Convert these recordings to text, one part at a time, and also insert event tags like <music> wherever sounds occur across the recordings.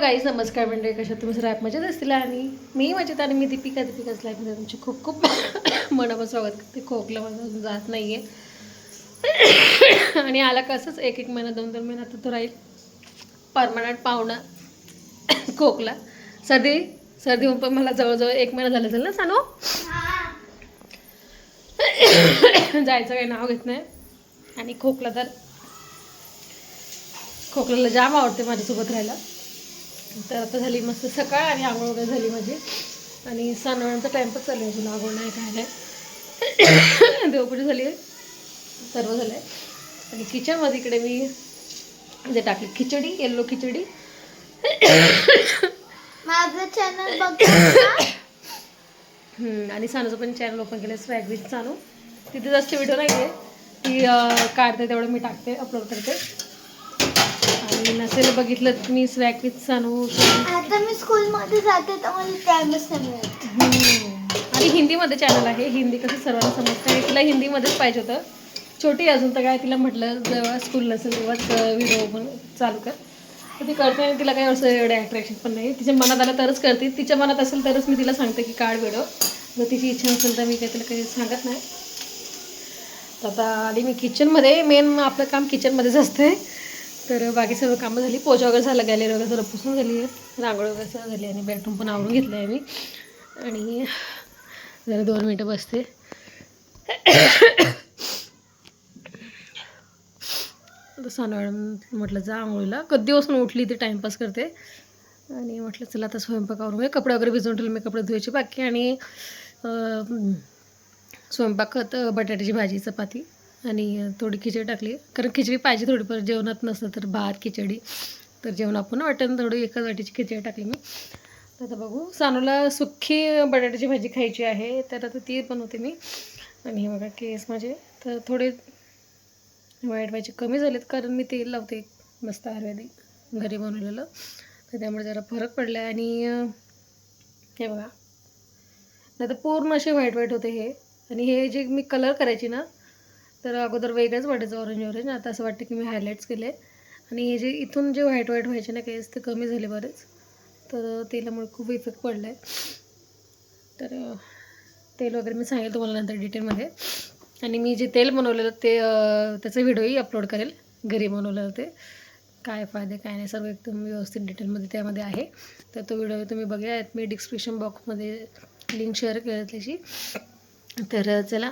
Guys नमस्कार मंडळी कशा तुम्ही सर ॲप मजेत असतील? आणि मी मजेत आणि मी दीपिका. दीपिकाच लाईफमध्ये तुमचे खूप खूप <coughs> मनापासून स्वागत करते. खोकला माझं अजून जात नाही आहे <coughs> आणि आला कसंच? एक एक महिना दोन दोन महिना तर तो राहील. परमनंट पाहुणा. <coughs> खोकला. सर्दी? सर्दी होऊन पण मला जवळजवळ एक महिना झाला असेल ना सांगू जायचं काही नाव घेत नाही. आणि खोकला तर खोकल्याला जाम आवडते माझ्यासोबत राहायला. तर आता झाली मस्त सकाळ आणि आंघोळ वगैरे झाली माझी. आणि सणावांचा टाईमपास चालू आहे अजून आंघोळ नाही काय नाही. <coughs> देवपूजा झाली आहे. सर्व झालं आहे. आणि किचनमध्ये इकडे मी जे टाकली खिचडी येल्लो खिचडी. <coughs> माझं चॅनल बघ <coughs> आणि सानूचं पण चॅनल ओपन केलं स्वॅग विथ सानू. तिथे जास्त व्हिडिओ नाही आहे ती काढते तेवढं मी टाकते अपलोड करते. आणि नसेल बघितलं तर मी विथ सानू आता मी स्कूलमध्ये जाते तर मला हम्म. आणि हिंदीमध्ये चॅनल आहे. हिंदी कसं सर्वांना समजतं आणि तिला हिंदीमध्येच पाहिजे होतं. छोटी अजून तर काय तिला म्हटलं जेव्हा स्कूल नसेल तेव्हाच व्हिडिओ पण चालू कर. तर ती करते आणि तिला काही असं एवढं अट्रॅक्शन पण नाही. तिच्या मनात आलं तरच करते. तिच्या मनात असेल तरच मी तिला सांगते की काढ व्हिडिओ जर तिची इच्छा नसेल तर मी काही तिला काही सांगत नाही. तर आता आली मी किचनमध्ये मेन आपलं काम किचनमध्येच असते तर बाकी सर्व कामं झाली. पोचा वगैरे झालं गॅलरी वगैरे सर्व पुसून झाली. रांगोळ वगैरे सर्व झाली आणि बेडरूम पण आवरून घेतलं आहे मी. आणि जरा दोन मिनटं बसते. आता मॅडम म्हटलं जा आंघोळीला. कधी उठली ती टाईमपास करते. आणि म्हटलं चला आता स्वयंपाक आवरून कपडे वगैरे भिजवून ठेवले मी कपडे धुवायचे बाकी. आणि स्वयंपाक बटाट्याची भाजी चपाती. आणि थोडी खिचडी टाकली. कारण खिचडी पाहिजे थोडीफार जेवणात नसलं तर भात खिचडी. तर जेवण आपण वाटण थोडी एकाच वाटीची खिचडी टाकली मी. तर आता बघू सानूला सुक्की बटाट्याची भाजी खायची आहे. तर आता ती बनवते मी. आणि हे बघा केस माझे. तर थोडे वाईट व्हायचे कमी झालेत कारण मी तेल लावते मस्त आयुर्वेदिक घरी बनवलेलं. तर त्यामुळे जरा फरक पडला आहे आणि हे बघा. नाही तर पूर्ण असे व्हाईट व्हाईट होते हे. आणि हे जे मी कलर करायची ना तर अगोदर वेगळंच वाटायचं ऑरेंज ऑरेंज आता असं वाटतं की मी हायलाईट्स केले. आणि हे जे इथून जे व्हाईट व्हाईट व्हायचे ना केस ते कमी झाले बरेच. तर तेलामुळे खूप इफेक्ट पडला आहे तर तेल वगैरे मी सांगेल तुम्हाला नंतर डिटेलमध्ये आणि मी जे तेल बनवलेलं ते त्याचा व्हिडिओही अपलोड करेल. घरी बनवलेलं ते. काय फायदे काय नाही सर्व एकदम व्यवस्थित डिटेलमध्ये त्यामध्ये आहे. तर तो व्हिडिओ तुम्ही बघा मी डिस्क्रिप्शन बॉक्समध्ये लिंक शेअर केलं त्याची तर चला.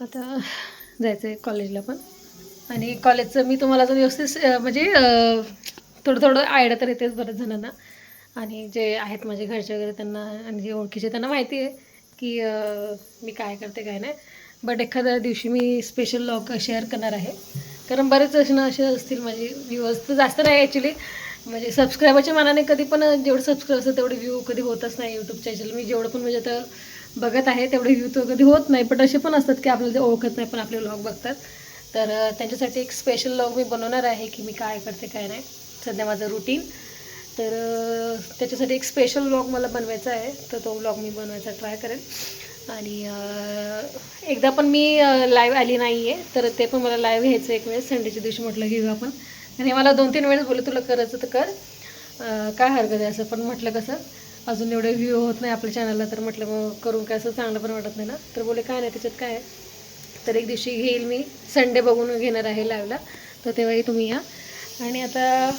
आता जायचं आहे कॉलेजला पण. आणि कॉलेजचं मी तुम्हाला अजून व्यवस्थित म्हणजे थोडं थोडं आयडिया तर येतेच बऱ्याच जणांना. आणि जे आहेत माझे घरचे वगैरे त्यांना आणि जे ओळखीचे त्यांना माहिती आहे की मी काय करते काय नाही. बट एखाद्या दिवशी मी स्पेशल लॉक शेअर करणार आहे. कारण बरेच असणं असे असतील माझे व्ह्यूअर्स तर जास्त नाही ॲक्च्युली म्हणजे सबस्क्रायबरच्या मानाने कधी पण जेवढं सबस्क्राईब असतं तेवढे व्ह्यू कधी होतच नाही यूट्यूब चॅनल मी जेवढं पण म्हणजे आता बघत आहे तेवढे व्ह्यू तर कधी होत नाही पण असे पण असतात की आपल्याला ते ओळखत नाही पण आपले व्लॉग बघतात. तर त्यांच्यासाठी एक स्पेशल व्लॉग मी बनवणार आहे की मी काय करते काय नाही. सध्या माझं रुटीन तर त्याच्यासाठी एक स्पेशल व्लॉग मला बनवायचा आहे तर तो व्लॉग मी बनवायचा ट्राय करेन. आणि एकदा पण मी लाईव्ह आली नाही आहे तर ते पण मला लाईव्ह घ्यायचं एक वेळेस. संडेच्या दिवशी म्हटलं घेऊ आपण. आणि मला दोन तीन वेळेस बोलू तुला करायचं तर कर. काय हरकत आहे असं पण म्हटलं कसं? अजून एवढे व्ह्यू होत नाही आपल्या चॅनलला तर म्हटलं मग करून काय असं चांगलं पण वाटत नाही ना? तर बोले काय नाही त्याच्यात काय तर एक दिवशी घेईल मी संडे बघून घेणार आहे लाईव्हला तर तेव्हाही तुम्ही या. आणि आता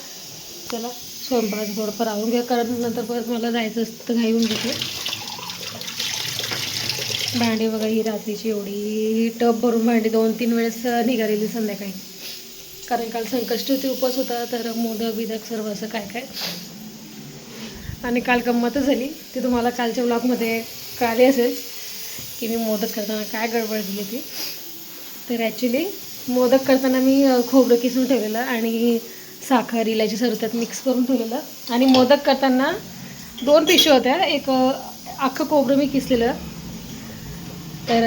चला स्वयंपाकाचं थोडंफार आवरून घ्या कारण नंतर परत मला जायचं असतं तर घाई घेते भांडी बघा ही रात्रीची एवढी. ही टप भरून भांडी दोन तीन वेळेस निघालेली संध्याकाळी. कारण काल संकष्टी होती उपवास होता तर मोदक बिदक सर्व असं काय काय आणि काल गंमतच झाली. ती तुम्हाला कालच्या ब्लॉगमध्ये कळाली असेल की मी मोदक करताना काय गडबड दिली ती तर ॲक्च्युली मोदक करताना मी खोबरं किसून ठेवलेलं आणि साखर इलायची सर्व त्यात मिक्स करून ठेवलेलं. आणि मोदक करताना दोन पिशव्या होत्या. एक अख्खं खोबरं मी किसलेलं. तर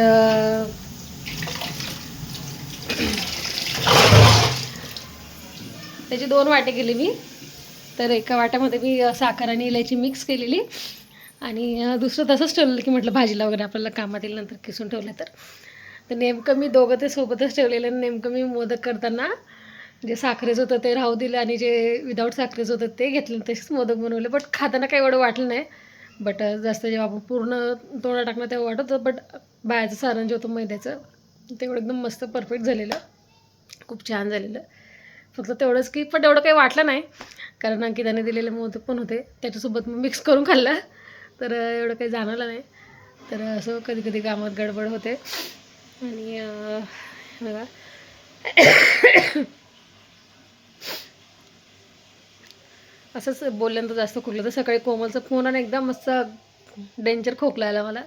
त्याचे त्याची दोन वाटे केली मी. तर एका वाट्यामध्ये मी साखर आणि इलायची मिक्स केलेली. आणि दुसरं तसंच ठेवलेलं की म्हटलं भाजीला वगैरे आपल्याला कामात येईल नंतर किसून ठेवलं तर. तर नेमकं मी दोघं ते सोबतच ठेवलेलं आणि नेमकं मी मोदक करताना जे साखरेचं होतं ते राहू दिलं आणि जे विदाऊट साखरेचं होतं ते घेतलं. तसेच मोदक बनवले. बट खाताना काही एवढं वाटलं नाही. बट जास्त जेव्हा आपण पूर्ण तोंडा टाकणं तेव्हा वाटत होतं. बट बाहेरचं सारण जे होतं मैद्याचं तेवढं एकदम मस्त परफेक्ट झालेलं. खूप छान झालेलं. फक्त तेवढंच की पण एवढं काही वाटलं नाही. कारण अंकिताने दिलेले मोदक पण होते. त्याच्यासोबत मग मिक्स करून खाल्ला. तर एवढं काही जाणवलं नाही. तर असं कधी कधी कामात गडबड होते. आणि बघा. <coughs> असंच बोलल्यानंतर जास्त खोकलं. तर सकाळी कोमलचा फोन आणि एकदम मस्त डेंजर खोकला आला मला.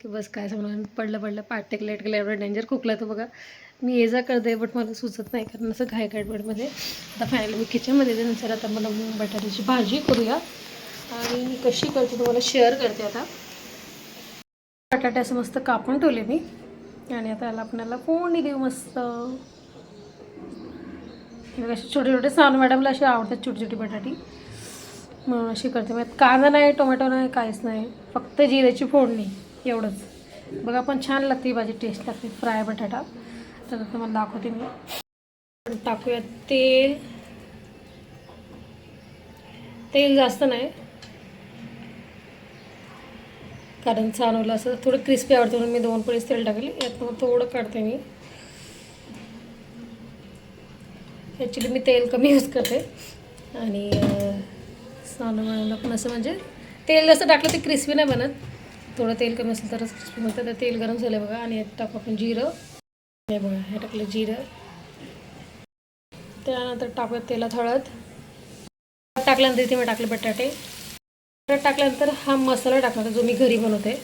की बस काय समजा पडलं पडलं पाठ टेकलं टेकलं. एवढं डेंजर खोकला तो बघा. मी ये जा करते बट मला सुचत नाही कारण असं घाय गडबडमध्ये. आता फायनली मी किचनमध्ये त्यानंतर नंतर आता मला बटाट्याची भाजी करूया. आणि मी कशी करते तुम्हाला शेअर करते आता. बटाटे असं मस्त कापून ठेवले मी. आणि आता याला आपल्याला फोडणी देऊ मस्त. असे छोटे छोटे सान मॅडमला असे आवडतात छोटी छोटी बटाटी. म्हणून अशी करते. मग कांदा नाही टोमॅटो नाही काहीच नाही. फक्त जिऱ्याची फोडणी एवढंच. बघा पण छान लागते भाजी टेस्ट लागते. फ्राय बटाटा. चला तुम्हाला दाखवते मी. टाकूयात तेल. तेल जास्त नाही. कारण चानवलं असं थोडं क्रिस्पी आवडतं म्हणून मी दोन पोळीस तेल टाकले. यात मग थोडं काढते मी. ॲक्च्युली मी तेल कमी यूज करते. आणि स्नानं पण असं म्हणजे तेल जास्त टाकलं ते क्रिस्पी नाही बनत. थोडं तेल कमी असेल तरच क्रिस्पी म्हणतात तर तेल गरम झालं बघा. आणि यात टाकू आपण जिरं. हे बघा हे टाकलं जिरं. त्यानंतर टाकलं तेलात हळद. टाकल्यानंतर इथे मी टाकले बटाटे. बटाटे टाकल्यानंतर हा मसाला टाकणार जो मी घरी बनवते.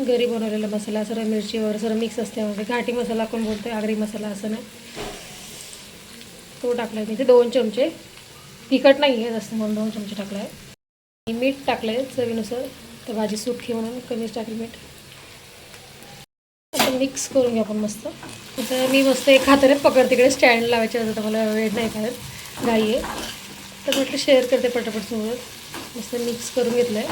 घरी बनवलेला मसाला सर्व मिरची वगैरे सर्व मिक्स असते म्हणजे घाटी मसाला कोण बोलतो आगरी मसाला असं नाही. तो टाकला आहे इथे दोन चमचे. तिखट नाही आहे जास्त म्हणून दोन चमचे टाकला आहे आणि मीठ टाकलं आहे चवीनुसार. तर भाजी सुटकी म्हणून कमीच टाकली मीठ. आता मिक्स करून घ्या आपण मस्त. आता मी मस्त एक हाताने पकड तिकडे स्टँड लावायचे आता मला वेळ नाही करत घाई आहे. तर म्हटलं शेअर करते पटापट सोबत. मस्त मिक्स करून घेतलं आहे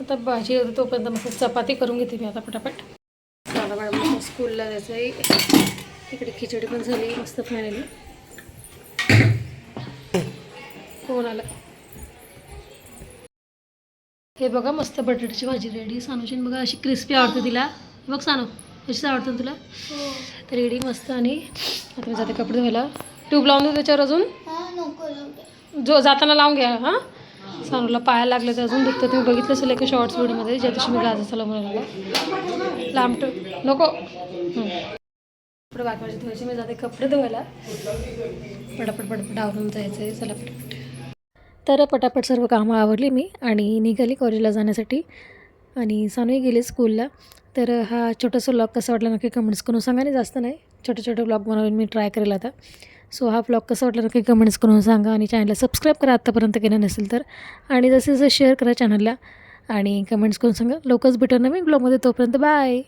आता भाजी होती तोपर्यंत मस्त चपाती करून घेते मी आता पटापट. मला मॅडम स्कूलला जायचं आहे. इकडे खिचडी पण झाली मस्त फायनली कोण आलं? हे बघा मस्त बटाट्याची भाजी रेडी सानूची बघा अशी क्रिस्पी आवडते तिला. हे बघ सानू अशीच आवडतं तुला? तर रेडी मस्त आणि आता मी जाते कपडे धुवायला. ट्यूब लावून देऊ त्याच्यावर अजून? हा जो जाताना लावून घ्या हां? सानूला पाया लागले तर अजून. दुखतं तुम्ही बघितलं असेल एका शॉर्ट्स व्हिडिओमध्ये ज्या दिवशी मी गाजा चालू म्हणाला लांब नको. हं. कपडे बाकी धुवायचे मी जाते कपडे धुवायला. पटापट पटापट आवरून जायचं आहे चला. पटापट तर पटापट सर्व कामं आवरली मी आणि निघाली कॉलेजला जाण्यासाठी. आणि सानूही गेली स्कूलला तर हा छोटासा ब्लॉग कसा वाटला नक्की कमेंट्स करून सांगा आणि जास्त नाही छोटे छोटे ब्लॉग बनवून मी ट्राय करेल आता. सो हा ब्लॉग कसा वाटला नक्की कमेंट्स करून सांगा आणि चॅनलला सबस्क्राईब करा आत्तापर्यंत केलं नसेल तर. आणि जसं जसं शेअर करा चॅनलला आणि कमेंट्स करून सांगा. लवकरच भेटू नवीन ब्लॉगमध्ये तोपर्यंत बाय